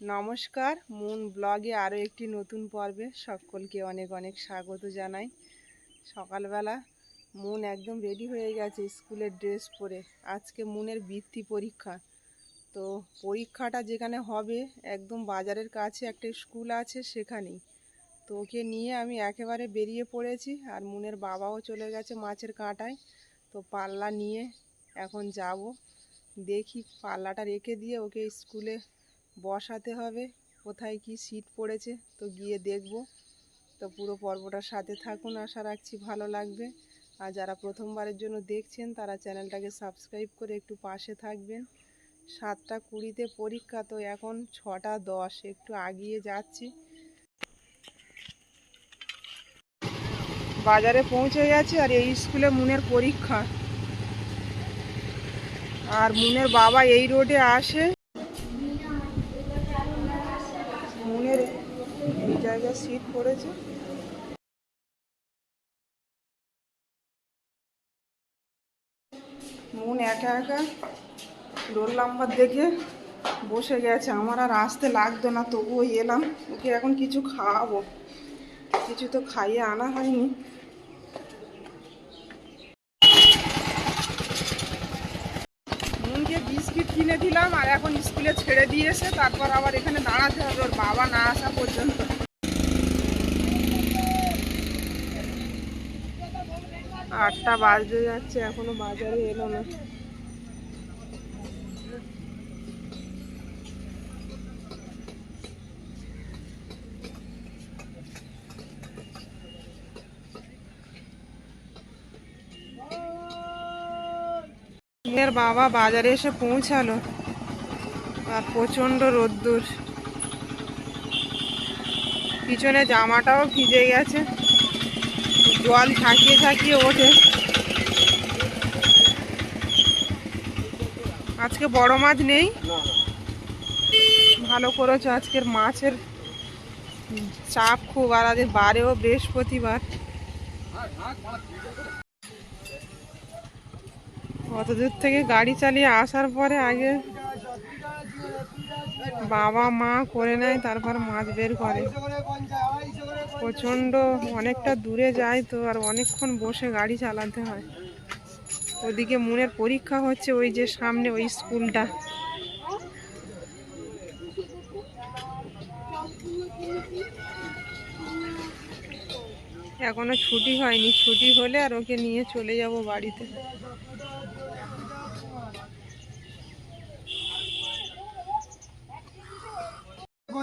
নমস্কার, মুন ব্লগে আরও একটি নতুন পর্বে সকলকে অনেক অনেক স্বাগত জানাই। সকালবেলা মুন একদম রেডি হয়ে গেছে স্কুলের ড্রেস পরে। আজকে মুনের বৃত্তি পরীক্ষা। তো পরীক্ষাটা যেখানে হবে, একদম বাজারের কাছে একটা স্কুল আছে সেখানেই। তো ওকে নিয়ে আমি একেবারে বেরিয়ে পড়েছি আর মুনের বাবাও চলে গেছে মাছের কাঁটায়। তো পাল্লা নিয়ে এখন যাব। দেখি পাল্লাটা রেখে দিয়ে ওকে স্কুলে বসাতে হবে। কোথায় কি সিট পড়েছে তো গিয়ে দেখব। তো পুরো পর্বটার সাথে থাকুন, আশা রাখছি ভালো লাগবে। আর যারা প্রথমবারের জন্য দেখছেন, তারা চ্যানেলটাকে সাবস্ক্রাইব করে একটু পাশে থাকবেন। সাতটা কুড়িতে পরীক্ষা, তো এখন ছটা দশ, একটু আগিয়ে যাচ্ছি। বাজারে পৌঁছে গেছে আর এই স্কুলে মুনের পরীক্ষা। আর মুনের বাবা এই রোডে আসে মুনের এই জায়গায় মন একা একা রোল নাম্বার দেখে বসে গেছে। আমার আর আসতে লাগতো না, তবুও এলাম। ওকে এখন কিছু খাওয়াবো। কিছু তো খাইয়ে আনা হয়নি। মুনকে বিস্কিট কিনে দিলাম আর এখন স্কুলে ছেড়ে দিয়েছে তারপর আবার এখানে দাঁড়াতে হবে। ওর বাবা না আসা পর্যন্ত। আটটা বাজতে যাচ্ছে, এখনও বাজারে এলো না। বাবা বাজারে এসে পৌঁছালো। আর প্রচণ্ড রোদ্দুর। পিছনে জামাটাও ভিজে গেছে। জল ঝাঁকিয়ে ঝাঁকিয়ে ওঠে। আজকে বড় মাছ নেই। ভালো করেছ, আজকের মাছের চাপ খুব আর আজ বারেও বৃহস্পতিবার। অত দূর থেকে গাড়ি চালিয়ে আসার পরে আগে বাবা মা করে নেয়, তারপর মাছ বের করে। প্রচণ্ড, অনেকটা দূরে যায় তো, আর অনেকক্ষণ বসে গাড়ি চালাতে হয়। ওদিকে মুনের পরীক্ষা হচ্ছে ওই যে সামনে ওই স্কুলটা। এখনও ছুটি হয়নি, ছুটি হলে আর ওকে নিয়ে চলে যাব বাড়িতে।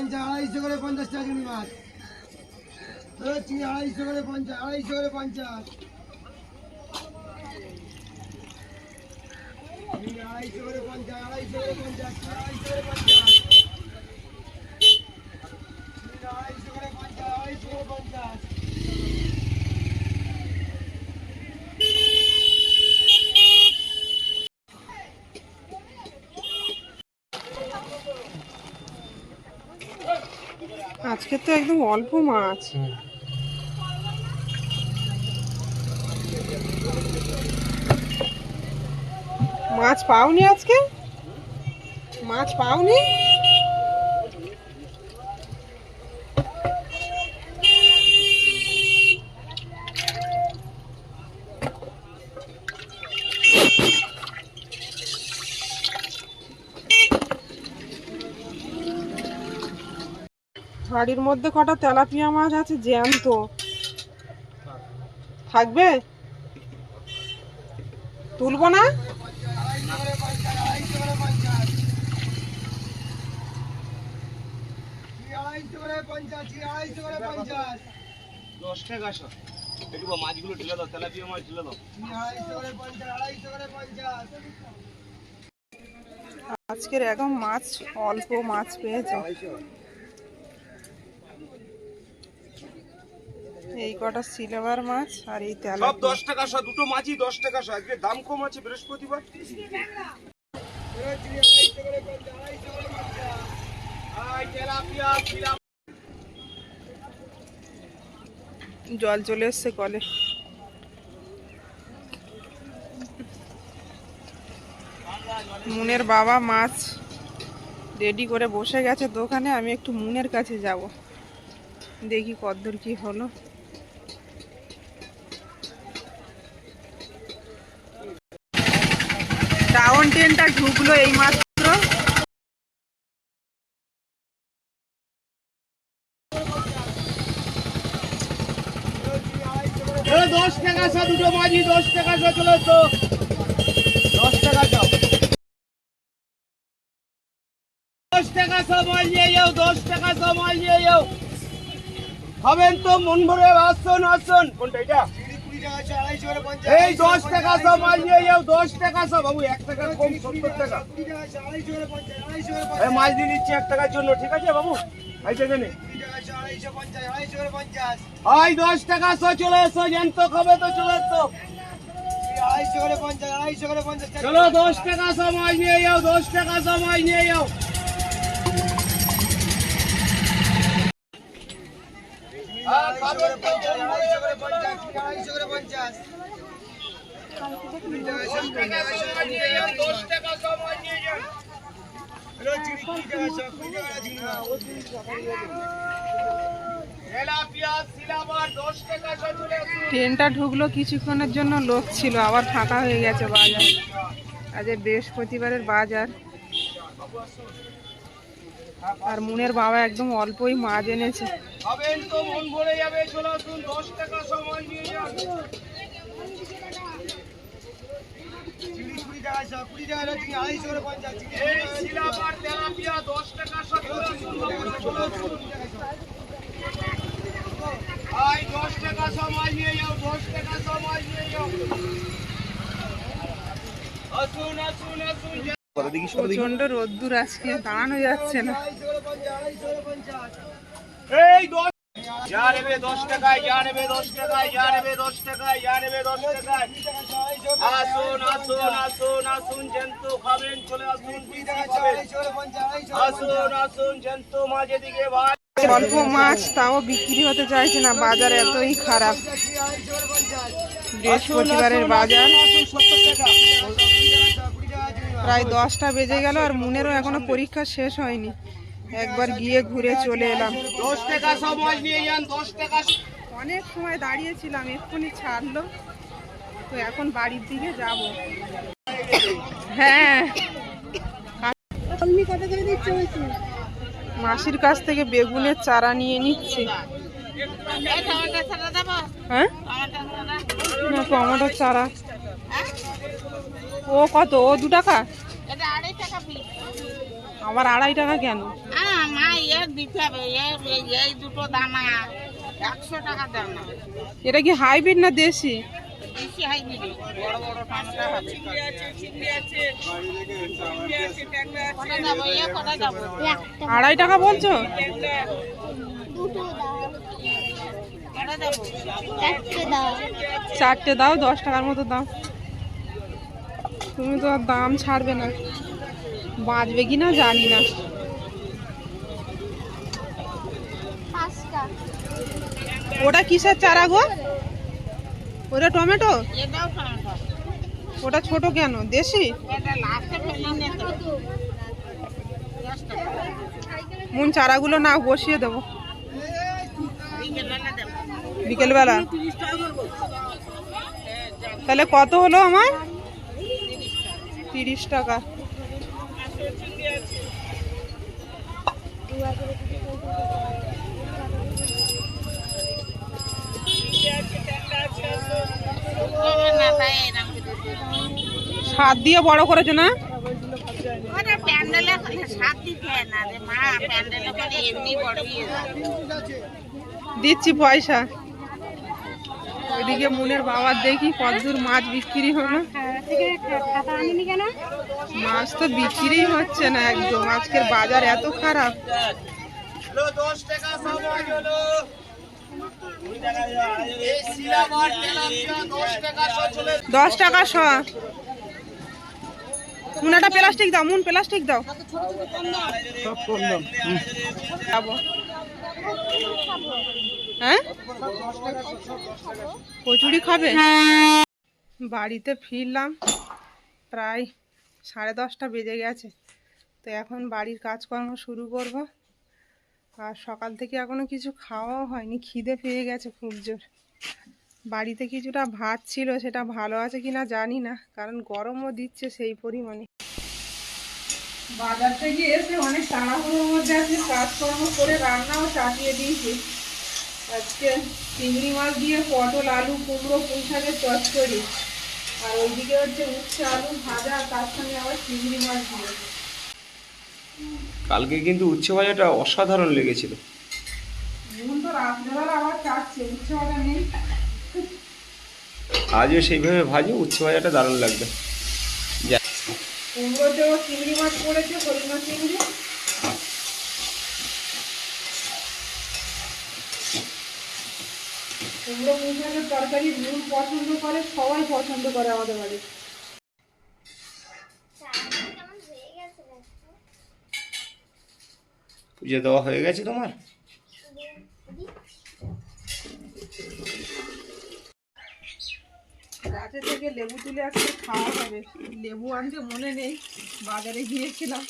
পঞ্চাশ, আড়াইশো করে পঞ্চাশ টাকা চিংড়ি মাছ। চিংড়ি আড়াইশো করে পঞ্চাশ, আড়াইশো করে পঞ্চাশ। আড়াইশো করে পঞ্চাশ, আড়াইশো করে পঞ্চাশ, আড়াইশো করে পঞ্চাশ। আড়াইশো করে পঞ্চাশ, আড়াইশো করে পঞ্চাশ। আজকে তো একদম অল্প মাছ। মাছ পাওনি আজকে? মাছ পাওনি? হাড়ির মধ্যে কটা তেলাপিয়া মাছ আছে? জ্যান্ত। থাকবে? তুলবো না? মাছগুলো ঢেলে দাও তেলাপিয়া মাছ ঢেলে দাও। আজকের একদম মাছ অল্প মাছ পেয়েছে। এই কটা সিলভার মাছ আর এই তেল সব দশ টাকা সব দুটো মাছই দশ টাকা সব আজকে দাম কম আছে বৃহস্পতিবার। জল চলে এসছে কলে। মুনের বাবা মাছ রেডি করে বসে গেছে দোকানে আমি একটু মুনের কাছে যাব। দেখি কদ্দূর কি হলো। ট্রেনটা ঢুকলো এই মাত্র দশ টাকা দশ টাকা সব যাও দশ টাকা সব। যাও খাবেন তো, মন ভরে আসুন আসুন। কোনটা এটা এই দশ টাকা সব মাল দশ টাকা সব। বাবু, এক টাকা কম, সত্তর টাকা। মাছ দিয়ে দিচ্ছি এক টাকার জন্য, ঠিক আছে বাবু? এই দশ টাকা সো, চলে এসো, জ্যান্ত খাবে তো, চলে এসো। চলো, দশ টাকা সব নিয়ে যাও, দশ টাকা সব নিয়ে যাও। ট্রেনটা ঢুকলো কিছুক্ষণের জন্য লোক ছিল আবার ফাঁকা হয়ে গেছে বাজার। আজ বৃহস্পতিবারের বাজার। আর মনের বাবা একদম অল্পই মাছ এনেছে। তো মন ভরে যাবে চলে আসুন দশ টাকা সব নিয়ে যাও কুড়ি টাকা কুড়ি টাকা আড়াইশো পঞ্চাশ, চিংড়ি এই সিলাবার তেলাপিয়া দশ টাকা সব চলে আসুন বাবুরা চলে আসুন আই দশ টাকা সব মাছ নিয়ে যাও দশ টাকা সব মাছ নিয়ে যাও আসুন আসুন আসুন প্রচণ্ড রোদ্দুর আজকে দাঁড়ানো যাচ্ছে না। আড়াইশো করে পঞ্চাশ, আড়াইশো করে পঞ্চাশ। এই দশ যা নেবে দশ টাকায় যা নেবে দশ টাকায় যা নেবে দশ টাকায় যা নেবে দশ টাকায়। কুড়ি টাকা আছে, আড়াইশো করে আসুন আসুন আসুন আসুন জেন্তু খাবেন চলে আসুন কুড়ি পিসি টাকা আছে, খাবেন? আড়াইশো করে পঞ্চাশ, আড়াইশো করে আসুন আসুন জেন্তু মাঝে দিকে ভাই। অল্প মাছ তাও বিক্রি হতে চাইছে না বাজার এতই খারাপ। বৃহস্পতিবারের বাজার। প্রায় দশটা বেজে গেল আর মুনেরও এখনও পরীক্ষা শেষ হয়নি। একবার গিয়ে ঘুরে চলে এলাম। অনেক সময় দাঁড়িয়েছিলাম এক্ষুনি ছাড়লো। তো এখন বাড়ির দিকে যাব। হ্যাঁ। মাসির কাছ থেকে বেগুনের চারা নিয়ে নিচ্ছি। হ্যাঁ? টমেটোর চারা। ও কত? ও দু টাকা? এটা আড়াই টাকা আবার আড়াই টাকা কেন? হ্যাঁ মা এর দিতে এর এই- এই দুটো দানা একশো টাকা দানা এটা কি হাইব্রিড না দেশি? আড়াই টাকা বলছো? চারটে দাও দশ টাকার মতো দাও। তুমি তো আর দাম ছাড়বে না। বাঁচবে কি না জানি না। ওটা কিসের চারা গো? ওটা টমেটো? ওটা ছোট কেন? দেশি? মন চারাগুলো না বসিয়ে দেবো। দেবো। বিকেলবেলা। তাহলে কত হলো আমার? তিরিশ টাকা। সাত দিয়ে বড় করেছ না? দিচ্ছি পয়সা। ওইদিকে মুনের বাবার দেখি কতদূর মাছ বিক্রি হলো। মাছ তো বিক্রি হচ্ছে না একদম। আজকের বাজার এত খারাপ। দশ টাকা শ। মুন একটা প্লাস্টিক দাও, মুন প্লাস্টিক দাও। হ্যাঁ? কচুরি খাবে? বাড়িতে ফিরলাম। প্রায় সাড়ে দশটা বেজে গেছে। তো এখন বাড়ির কাজকর্ম শুরু করব। আর সকাল থেকে এখনও কিছু খাওয়াও হয়নি। খিদে পেয়ে গেছে খুব জোর। বাড়িতে কিছুটা ভাত ছিল, সেটা ভালো আছে কিনা জানি না। কারণ গরমও দিচ্ছে সেই পরিমাণে। বাজার থেকে এসে অনেক তাড়াহুড়োর মধ্যে আজকে কাজকর্ম করে রান্নাও চাপিয়ে দিয়েছি। আজকে চিংড়ি মাছ দিয়ে পটল, আলু, কুমড়ো পুঁই শাকের চচ্চড়ি। আর ওইদিকে হচ্ছে উচ্ছে আলু ভাজা আর তার সঙ্গে আবার চিংড়ি মাছ দিয়ে কালকে কিন্তু উচ্ছে ভাজাটা অসাধারণ লেগেছিল। এখন তো রাত্রেবেলা আবার চাচ্ছে উচ্ছে ভাজা নেই। আজও সেইভাবে ভাজি উচ্ছে ভাজাটা দারুণ লাগবে। কুমড়োতেও চিংড়ি মাছ পড়েছে করিমা চিংড়ি। কুমড়ো পুঁই তরকারি নুন পছন্দ করে সবাই পছন্দ করে আমাদের বাড়ি। পুজো দেওয়া হয়ে গেছে তোমার? গাছে থেকে লেবু তুলে আজকে খাওয়া হবে। লেবু আনতে মনে নেই বাজারে গিয়েছিলাম।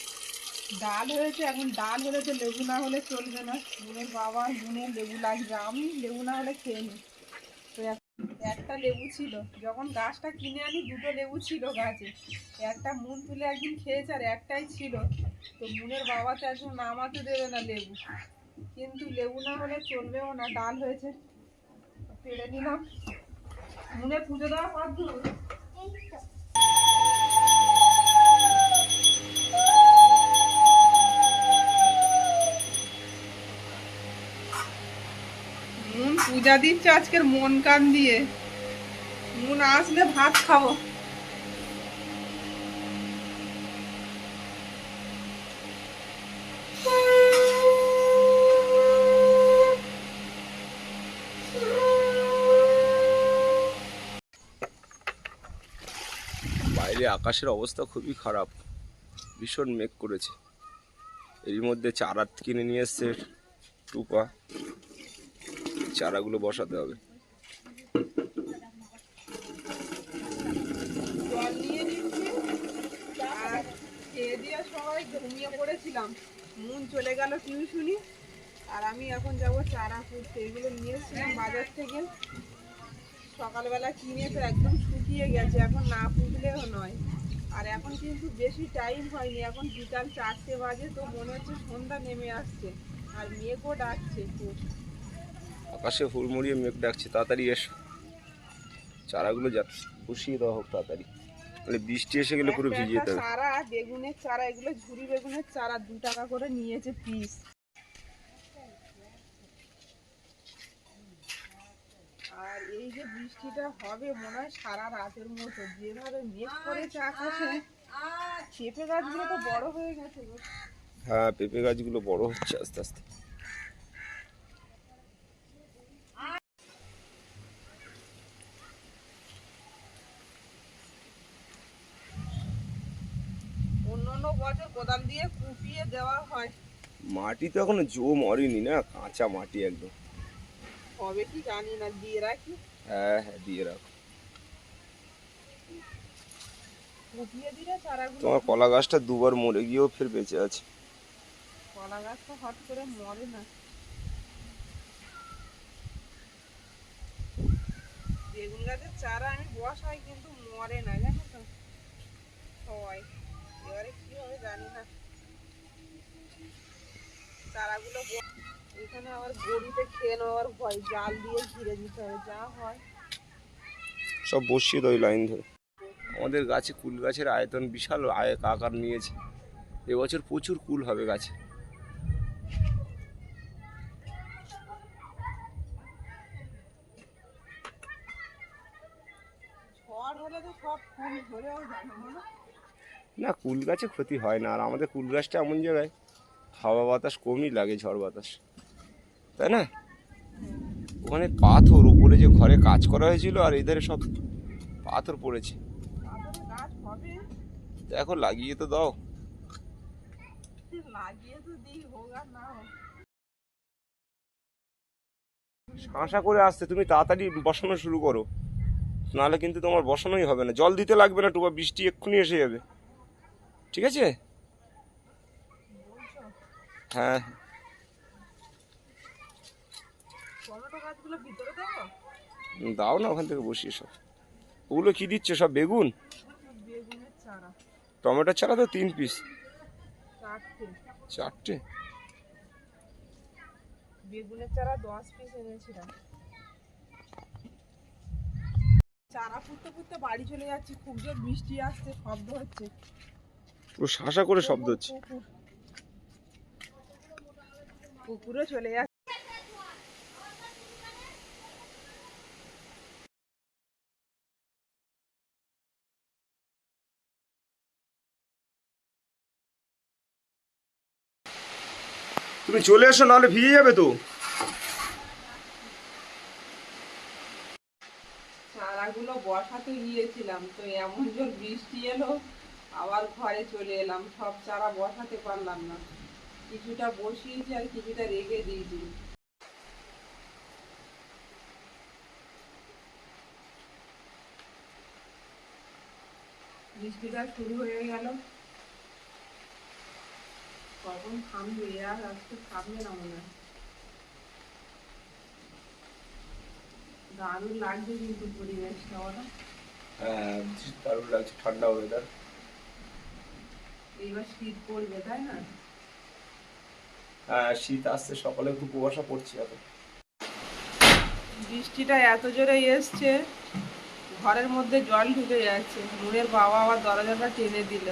ডাল হয়েছে এখন ডাল হলে তো লেবু না হলে চলবে না। বোনের বাবা বোনের লেবু লাগবে আমি লেবু না হলে খেয়ে নিই একটা লেবু ছিল। যখন গাছটা কিনে আনি, দুটো লেবু ছিল গাছে। একটা মুন তুলে একদিন খেয়েছে আর একটাই ছিল। তো মুনের বাবা তো একদম নামাতে দেবে না লেবু। কিন্তু লেবু না হলে চলবেও না, ডাল হয়েছে। পেড়ে নিলাম। মুনে পুজো দেওয়া কত পূজা দিচ্ছে আজকের মন কান দিয়ে। মন আসলে ভাত খাব। বাইরে আকাশের অবস্থা খুবই খারাপ। ভীষণ মেঘ করেছে। এর মধ্যে চারা কিনে নিয়ে এসছে টুপা। চারাগুলো বসাতে হবে। সবাই ঘুমিয়ে পড়েছিলাম। মুন চলে আর আমি এখন চারা বাজার থেকে। সকালবেলা কিনে তো একদম শুকিয়ে গেছে। এখন না ফুটলেও নয়। আর এখন কিন্তু বেশি টাইম হয়নি। এখন চারটে বাজে, তো মনে হচ্ছে সন্ধ্যা নেমে আসছে। আর মেঘও ডাকছে। খুব আকাশে হুড়মুড়িয়ে মেঘ ডাকছে তাড়াতাড়ি এসো। চারাগুলো যা বসিয়ে দেওয়া হোক তাড়াতাড়ি। মানে বৃষ্টি এসে গেলে পুরো ভিজিয়ে একটা দেবে চারা বেগুনের চারা এগুলো ঝুরি বেগুনের চারা দু টাকা করে নিয়েছে পিস আর এই যে বৃষ্টিটা হবে মনে হয় সারা রাতের মতো। যেভাবে মেঘ করেছে আকাশে পেঁপে গাছগুলো তো বড় হয়ে গেছে হ্যাঁ পেঁপে গাছগুলো বড় হচ্ছে আস্তে আস্তে। বছর কোদাল দিয়ে কুপিয়ে দেওয়া হয়। মাটি তো এখনও জো মরেনি না কাঁচা মাটি একদম। হবে কি জানি না দিয়ে রাখি। হ্যাঁ হ্যাঁ দিয়ে রাখো। তোমার কলা গাছটা দুবার মরে গিয়েও ফের বেঁচে আছে। কলা গাছ তো হট করে মরে না। বেগুন গাছের চারা আমি বসাই কিন্তু মরে না জানো তো। হয় এবারে জানি না। চারাগুলো ব- এখানে আবার গরুতে খেয়ে নেওয়ার ভয় জাল দিয়ে ঘিরে দিতে হবে যা হয়। সব বসিয়ে লাইন ধরে। আমাদের গাছে কুল গাছের আয়তন বিশাল আয় আকার নিয়েছে। এবছর প্রচুর কুল হবে গাছে। ঝড় হলে তো সব ফুল ধরেও না কুল গাছে ক্ষতি হয় না। আর আমাদের কুল গাছটা এমন জায়গায়, হাওয়া বাতাস কমই লাগে, ঝড় বাতাস। তাই না? ওখানে পাথর, উপরে যে ঘরে কাজ করা হয়েছিল, আর এধারে সব পাথর পড়েছে। দেখো, লাগিয়ে তো দাও। শাঁসা করে আসতে তুমি তাড়াতাড়ি বসানো শুরু করো। নাহলে কিন্তু তোমার বসানোই হবে না। জল দিতে লাগবে না টুবা বৃষ্টি এক্ষুনি এসে যাবে। ঠিক আছে? হ্যাঁ। টমেটো দাও না? ওখান থেকে বসিয়ে সব। ওগুলো কি দিচ্ছে সব বেগুন? টমেটোর ছাড়া তো তিন পিস চারটে। চারটে? বেগুনের চারা দশ পিস এনেছিলাম। চারা ফুটতে ফুটতে বাড়ি চলে যাচ্ছি খুব জোর বৃষ্টি আসছে শব্দ হচ্ছে। পুরো শাসা করে শব্দ হচ্ছে। কুকুরও চলে যাচ্ছে। তুমি চলে এসো নাহলে ভিজে যাবে তো। চারাগুলো বসাতে গিয়েছিলাম তো এমন জোর বৃষ্টি এলো। আবার ঘরে চলে এলাম। সব চারা বসাতে পারলাম না। কিছুটা বসিয়েছি আর কিছুটা রেখে দিয়েছি। বৃষ্টিটা শুরু হয়ে গেল। কখন থামবে, আর আজকে থামবে না মনে হয়। দারুণ লাগছে কিন্তু পরিবেশটা ওরা হ্যাঁ দারুণ লাগছে, ঠান্ডা ওয়েদার এইবার শীত পড়বে তাই না? হ্যাঁ শীত আসছে সকালে খুব কুয়াশা পড়ছে এত বৃষ্টিটা এত জোরে এসছে ঘরের মধ্যে জল ঢুকে যাচ্ছে। মুনের বাবা আবার দরজাটা টেনে দিল।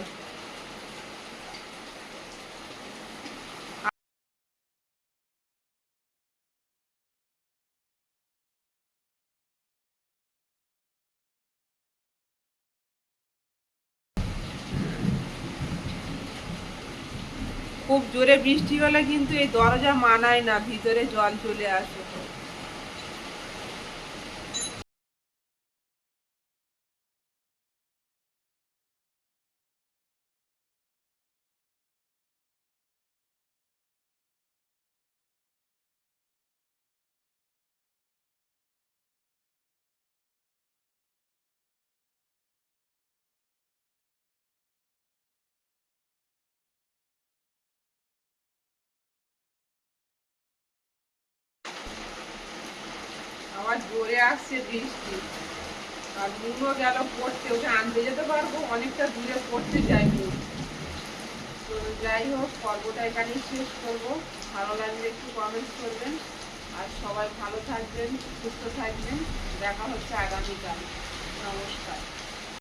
খুব জোরে বৃষ্টি হলে কিন্তু এই দরজা মানায় না ভিতরে জল চলে আসে। জোরে আসছে বৃষ্টি। আর মুনো গেল পড়তে ওটা আনতে যেতে পারব, অনেকটা দূরে পড়তে যাই মুন তো যাই হোক, পর্বটা এখানেই শেষ করব। ভালো লাগলে একটু কমেন্ট করবেন। আর সবাই ভালো থাকবেন, সুস্থ থাকবেন। দেখা হচ্ছে আগামীকাল। নমস্কার।